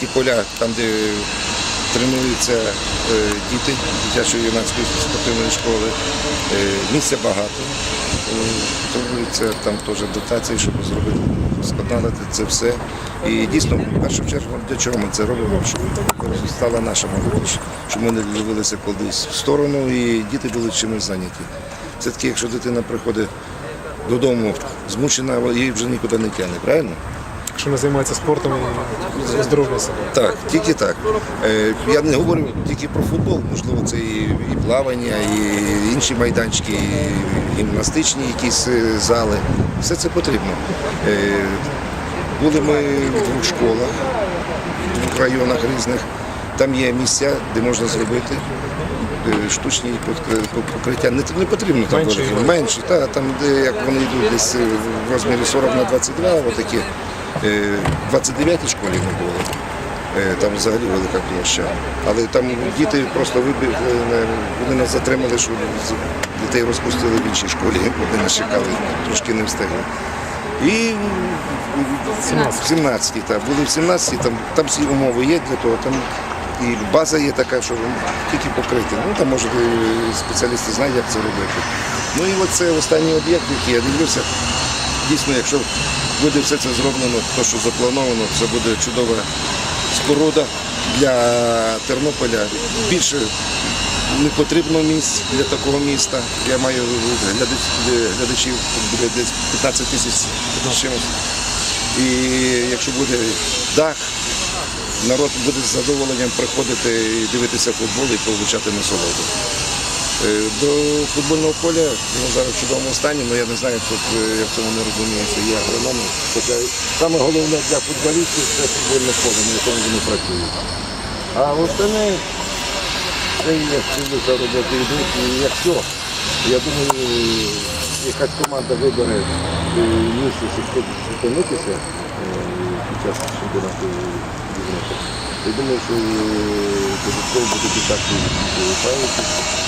ті поля, там, де тренуються е, діти дитячої юнацької спортивної школи. Е, Місця багато. Е, там теж дотації, щоб зробити, складнати це все. І дійсно, в першу чергу, для чого ми це робимо? Щоб стала наша молодіж, щоб ми не дивилися кудись в сторону і діти були чимось зайняті. Все-таки, якщо дитина приходить додому змучена, її вже нікуди не тягне, правильно? Якщо не займається спортом і оздоровлює себе. Так, тільки так. Е, Я не говорю тільки про футбол, можливо, це і, плавання, і інші майданчики, і гімнастичні якісь е, зали. Все це потрібно. Е, Були ми в двох школах, в двох районах різних. Там є місця, де можна зробити штучні покриття. Не, не потрібно там Менше менше, та, там, де як вони йдуть десь в розмірі 40 на 22, отакі. Е, В 29-й школі не було. Е, Там взагалі велика площа. Але там діти просто вибігли, е, вони нас затримали, що дітей розпустили в іншій школі, вони нас чекали, трошки не встигли. І в 17-й, так, були в 17-й, там, там всі умови є для того, там і база є така, що тільки покриті. Ну там може спеціалісти знають, як це робити. Ну і оце останній об'єкт, який я дивлюся. Дійсно, якщо буде все це зроблено, то що заплановано, це буде чудова споруда для Тернополя. Більше не потрібно місць для такого міста. Я маю глядачів, буде десь 15 тисяч. І якщо буде дах, народ буде з задоволенням приходити і дивитися футбол і получати насолоду. Е, До футбольного поля воно зараз в чудовому стані, але я не знаю, тут е, я в цьому не розуміюся. Є агрономи. Хоча саме головне для футболістів це футбольне поле, на якому вони працюють. А остальне це є за роботи йдуть. І якщо, я думаю, якась команда вибере е, місце, щоб зупинитися під час чемпіонату Європи. Я думаю, що додатково так залишаючись.